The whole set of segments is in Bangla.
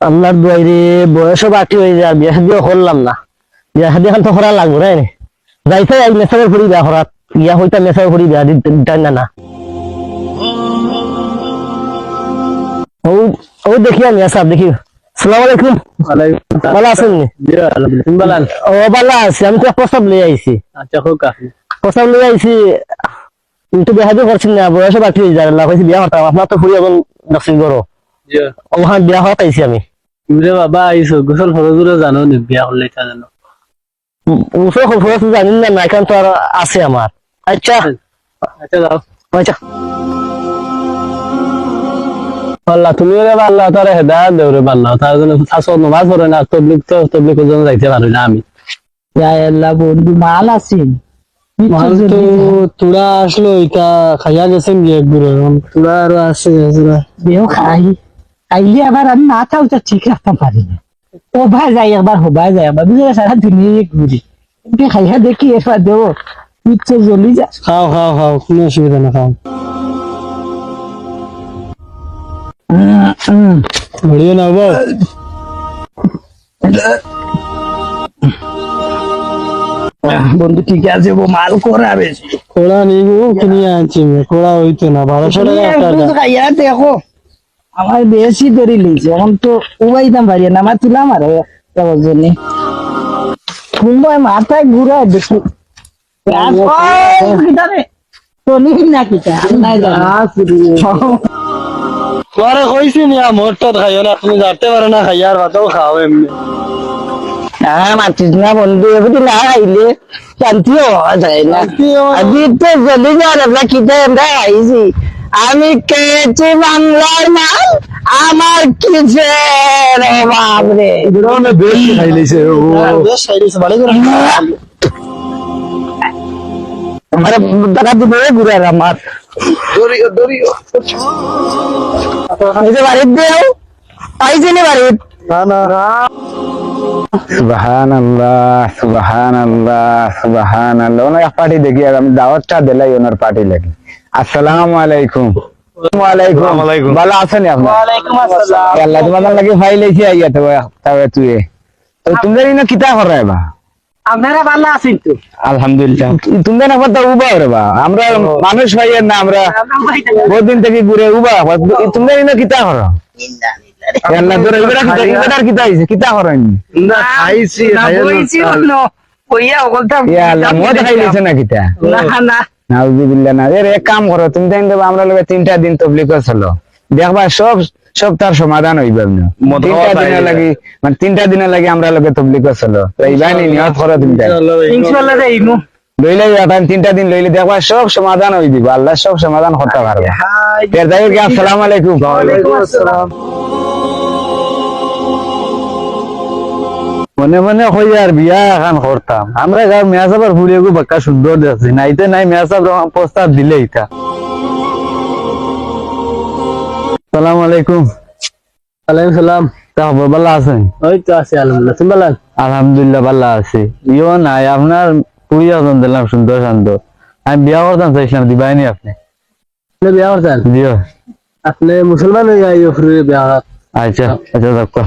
আল্লাহর দুয়াই রে বয়সও বাকি হয়ে যায় বিয়া শাদিও করলাম না। বিয়া শাদি এখন তো করা লাগবো না যাইতে এক মেসাবের ফুড়ি বিয়া করাত ইয়া হইতা মেসাবের ফুড়ি বিয়া দিতেন না ও দেখি আমি সাহেব দেখি। সালাম আলাইকুম। ভালো আছেন ও ভালো আছি। আমি তো প্রস্তাব লিয়ে আইছি। আচ্ছা হোক আপনি। প্রস্তাব লিয়ে আইছি কিন্তু বিয়া শাদি করছেন না বয়সও বাকি হয়ে যায় আল্লাহ বিয়া করতাম আপনার তো ফুড়ি এখন দক্ষিণ করো ওখানে বিয়া হওয়া পাইছি আমি। ইমরে বাবা আইসো গোসল ফরজুরে জানো নি বিয়া করলে এটা জানো। উঠে খবর জানি না না এখন তো আর আছে আমার। আচ্ছা। আচ্ছা আচ্ছা। আল্লাহ তুমি রে আল্লাহ তারে হেদায়েত দেও রে আল্লাহ তার জন্য ফাঁসো নমাজ পড়ে না তবলিক তো তবলিক জন্য যাইতে পারি না আমি। আল্লাহ বন্ধু মাল আছেন মাল তো তুরা আসলো এটা খাইয়া গেছেন গিয়ে একগুলো তুরা আরও আছে দেহ খাই খাইলে আবার আমি না থাও তো ঠিক রাখতে পারি না ও ভাই যাই একবার হবাই যায় একবার বুঝলে সারা দুনিয়া ঘুরি কিন্তু খাইয়া দেখি এবার দেব ইচ্ছে জ্বলি যা খাও খাও খাও কোনো অসুবিধা না খাও বড়িয়ে না বউ বন্ধু ঠিক আছে ও মাল করা বেশি। কোড়া নিয়ে কিনে আনছি কোড়া হইতো না বারোশো টাকা দেখো আমার বেশি দেরি লিখছে এখন তো উবাইতাম পারি না আমার তুলাম আর যাওয়ার জন্য। মুম্বাই মাথায় ঘুরা দেখি। তোমারে কইছি নি মোর তো খাইও না তুমি যাতে পারো না খাইয়ার ভাতও খাও এমনি। হ্যাঁ মাতিস না বন্ধু এবারে না আইলে শান্তি হওয়া যায় না। আজকে তো চলে যাওয়ার আমরা আইছি। আমি খেয়েছি বাংলার মাল আমার কিসের অভাব রে? বেশ খাইলেছে ও। আমার টাকা দিবে ঘুরে আমার। এই যে বাড়ির দেও আইছি নি বাড়ির? না না। সুবাহান আল্লাহ সুবাহান আল্লাহ সুবাহান আল্লাহ ওনার পার্টি দেখি আর আমি দাওয়াতটা দিলাই ওনার পার্টি লাগি। আসসালামু আলাইকুম। ভালো আছেন আপনি? আল্লাহ তোমাদের লাগি ফাইল এসে আইয়া তো তবে তুই তো তুমি ইনো কিতা করে বা? আপনারা ভালো আছেন তো? আলহামদুলিল্লাহ। তুমি না কথা উবা বা? আমরা মানুষ ভাইয়ের না আমরা বহুদিন থেকে। ঘুরে উবা তুমি ইনো কিতা করো? আল্লাহ তোর এবারে কিতা এবারে কিতা হইছে কিতা করেন না খাইছি বইছি বলো কইয়া ওগলটা ইয়া আল্লাহ মদ খাইলেছে না কিতা? না না। নাউজুবিল্লাহ না। এর এক কাম করো তুমি দেখতে আমরা লগে তিনটা দিন তবলিগ চলো। দেখবা সব সব তার সমাধান হইবে তিনটা দিনের লাগি মানে তিনটা দিনের লাগি আমরা লগে তবলিগ চলো। এইবানি নিয়ত করো ইনশাআল্লাহ লইলে যাবেন তিনটা দিন লইলে দেখবা সব সমাধান হই দিব। আল্লাহ সব সমাধান করতে পারবে এর যাই হোক আলাইকুম। আসসালাম। মনে মনে হই আর বিয়া এখন করতাম। আমরা গাঁও মেয়া সাবার ফুড়িয়ে গো বাক্কা সুন্দর দেখছি। নাইতে নাই মেয়া সাব প্রস্তাব দিলে এটা সালাম আলাইকুম। আলাইকুম সালাম। তা খবর ভালো আছেন? ওই তো আছি আলহামদুলিল্লাহ। তুমি ভালো? আলহামদুলিল্লাহ ভালো আছি। ইও নাই আপনার কুড়ি হাজার দিলাম সুন্দর শান্ত আমি বিয়া করতাম চাইছিলাম দিবাইনি আপনি। বিয়া করতেন দিও আপনি মুসলমান হয়ে যাই বিয়া আচ্ছা আচ্ছা দেখো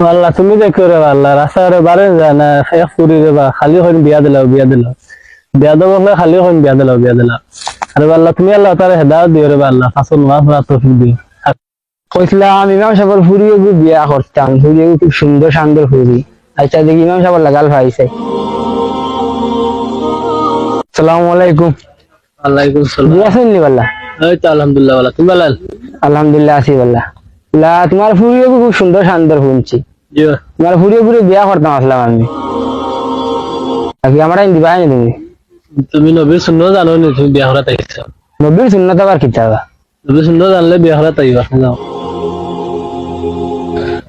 আল্লাহ তুমি দেখো রে আল্লাহ রাস্তা রে বারে না এক ফুরি রে বা খালি হইন বিয়া দিলাও বিয়া দিলাও। বিয়া দেবো খালি হইন বিয়া দিলাও বিয়া দিলাও। আরে আল্লাহ তুমি আল্লাহ তার হেদায়ত দিও রে আল্লাহ ফাসল রাত তৌফিক দিও। কইছিলাম ইমাম সাহেবের ফুরিয়ে বিয়া করতাম ফুরিয়ে খুব সুন্দর সুন্দর ফুরি আচ্ছা দেখি ইমাম সাহেব লাগাল ভাইছে আলাইকুম। ভালো আছেন নি বাল্লা? এই তো আলহামদুলিল্লাহ ভালো। তুমি আলহামদুলিল্লাহ আছি বাল্লা। লা তোমার ফুরিয়ে খুব সুন্দর সুন্দর শুনছি। তোমার ফুরিয়ে ফুরিয়ে বিয়া করতাম আসলাম আমি আগে আমরা দিবা নি তুমি। তুমি নবী শূন্য জানো নি তুমি বিয়া করা তাইছো নবীর সুন্নত আবার কিতাবা নবী শূন্য জানলে বিয়া করা তাইবা যাও।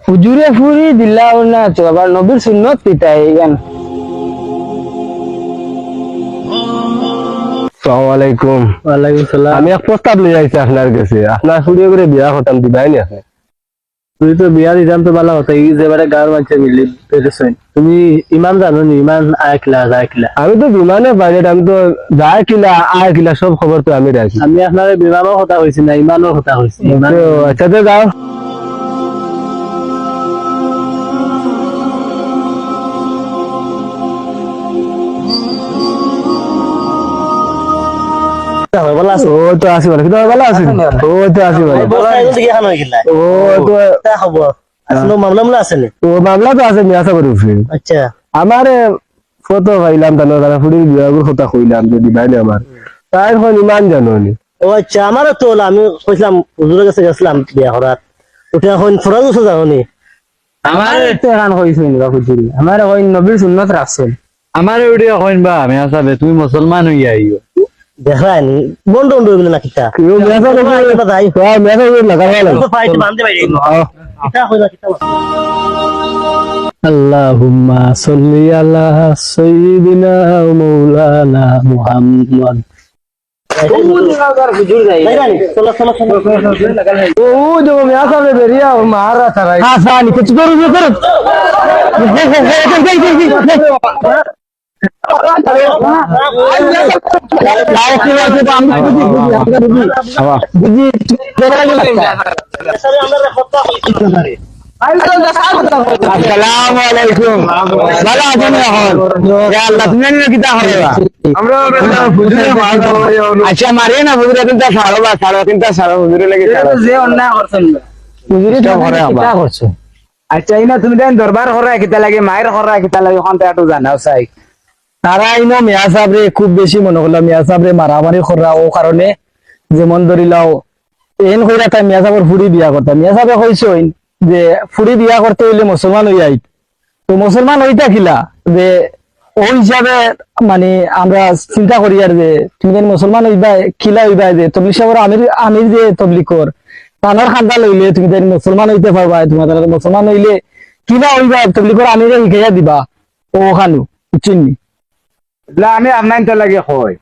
হুজুরে ফুরি দিল্লা না তো আবার নবীর সুন্নত কিতা আসসালামাইকুম আমি এক প্রস্তাব লই আইছি আপনার কাছে। আপনার ফুড়িয়ে করে বিয়া করতাম দিবাই নি আপনি। তুই তো বিয়ার ইজাম তো ভালো হতো এই যেবারে গাঁর মানুষে মিলি পেরেছেন তুমি ইমান জানো নি ইমান আয়কিলা কিলা যায় কিলা। আমি তো বিমানে বাইরে আমি তো যা কিলা আয় কিলা সব খবর তো আমি রাখি আমি আপনার বিমানও কথা হয়েছি না ইমানও কথা হয়েছি ইমান। আচ্ছা তো যাও। ভালো আছে? ও তো আসি বলে কিন্তু ভালো আছি? ও তো আসি বলে ও তো আসলে মামলা মামলা আছে ও মামলা তো আছে মিয়াসা করে আচ্ছা। আমার ফটো পাইলাম তানো তারা ফুড়ির বিভাগের কথা কইলাম যে দিবাইলে আমার। তাই এখন ইমান জানো নি। ও আচ্ছা আমারও তো আমি কইছিলাম হুজুরের কাছে গেছিলাম বিয়া করার। ওটা এখন ফরাজ উঠে যাও নি? আমার তো এখন হইছে নি বাবু আমার ওই নবীর সুন্নত রাখছেন। আমার বা আমি আসাবে তুমি মুসলমান হইয়া আইও। দেখায় নি বন্ধ বন্ধ হইবে না কিতা কেউ মিয়াসা করে যাই হ্যাঁ মিয়াসা করে লাগে তো ফাইট বান্ধে বাইরে কিতা কিতা মুহাম্মদ ও আসসালামু আলাইকুম না কিতা হবে আচ্ছা মারিয়ে না যে অন্যায় করছেন এই না তুমি দেন দরবার হরা কিতা লাগে, মায়ের হরা কিতা লাগে, ওখান জানাও, চাই। তারা ইনো মিয়া সাহেবরে খুব বেশি মনে করল মিয়া সাহেবরে মারামারি করা ও কারণে। যেমন ধরিলাও এন কইরা তাই মিয়া সাহেবের ফুড়ি বিয়া করতাম মিয়া সাহেবে কইসইন যে ফুড়ি বিয়া করতে হইলে মুসলমান হই আই তো মুসলমান হইতা খিলা যে ও হিসাবে মানে আমরা চিন্তা করি আর যে, তুমি মুসলমান হইবা খিলা হইবা যে তবলিক সাহেবের আমির আমির যে তবলিকর তানার খান্দা লইলে তুমি যেন মুসলমান হইতে পারবা, তোমার মুসলমান হইলে কিনা হইবা তবলিকর আমিরে শিখাইয়া দিবা। ও খানু চিনি আমি আপনার তো লাগে কই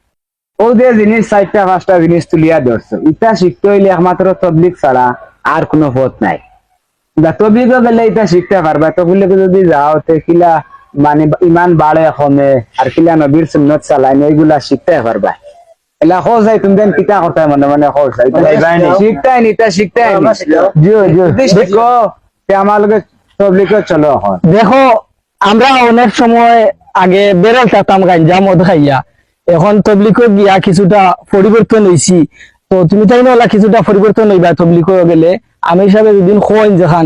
ও যে জিনিস চারটা পাঁচটা জিনিস তুলিয়া ধরছো ইটা শিখতে হইলে একমাত্র তবলিক ছাড়া আর কোনো পথ নাই। বা তবলিগ গেলে এটা শিখতে পারবা তবলিগ যদি যাও তে কিলা মানে ইমান বাড়ে কমে আর কিলা নবীর সুন্নত চালাইন এইগুলা শিখতে পারবা এলা যায় তুমি দেন কিতা করতে মনে মনে খোঁজ শিখতাই নি? তা শিখতাই নি। জিও জিও যদি শিখো তে আমার লগে তবলিগ চলো এখন দেখো আমরা অনেক সময় আগে বেরল থাকতাম গাঞ্জা মদ খাইয়া। এখন তবলিক গিয়া কিছুটা পরিবর্তন হয়েছি তো তুমি তাই না কিছুটা পরিবর্তন হইবা তবলিক গেলে? আমি হিসাবে যেদিন খোয়েন যেখান।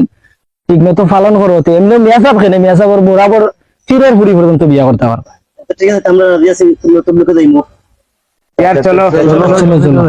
ঠিক মতো পালন করো। তো এমনি মিয়াসাব খেনে মিয়াসাবর বরাবর চিরের পুরি পর্যন্ত বিয়া করতে পারবা ঠিক আছে আমরা রাজি আছি তুমি তুমি যাইমু। ইয়ার চলো চলো চলো।